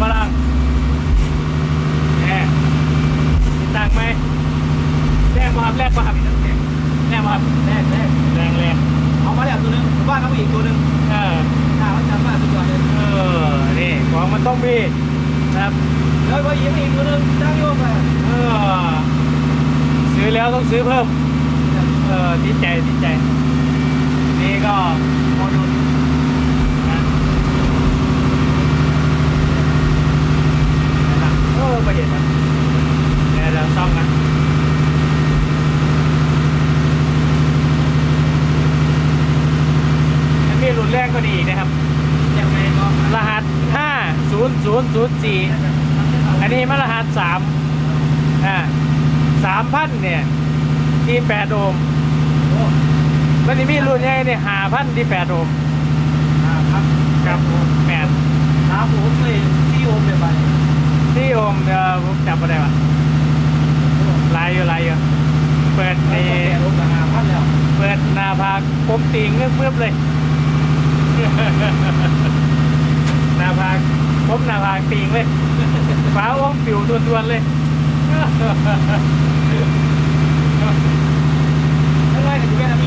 ฝรั่งแหมมีตังค์ไหมแลกมาครับแลกมาครับแลกมาครับแรกแรกแรงแรงเอามาแล้วตัวหนึงบ้านเอาอีกตัวหนึงเออถ้าเขาจำบ้านสุดยอดเลยเออนี่ของมันต้องมีนะครับแล้วก็อีกอีกตัวหนึงจ้างโยมไปเออซื้อแล้วต้องซื้อเพิ่มเออดีใจดีใจ นี่ก็โมดูลนะนะครับเออไปเห็นนะเดี๋ยวเรา ซ่อมกันมันมีรุ่นแรกก็ดีอีกนะครับยังไงก็รหัส500004 อันนี้มันรหัส 3 อ่า3,000เนี่ยที่8โอห์มโอ้มันจะมีรุ่นใหญ่เนี่ย5,000ที่8โอห์มอ่าครับกับแปดถามผมเลยที่โอมเลยไปที่โอห์มเดี๋ยวผมจับมาได้ปะลายอยู่ลายอยู่ เปิด ใน ใน โอมราคาพันแล้ว เปิด หน้าผมตีงเงือบๆเลย หน้าผากผมหน้าผากตีงเลย ฟ้าอ้องปิวทวนๆเลย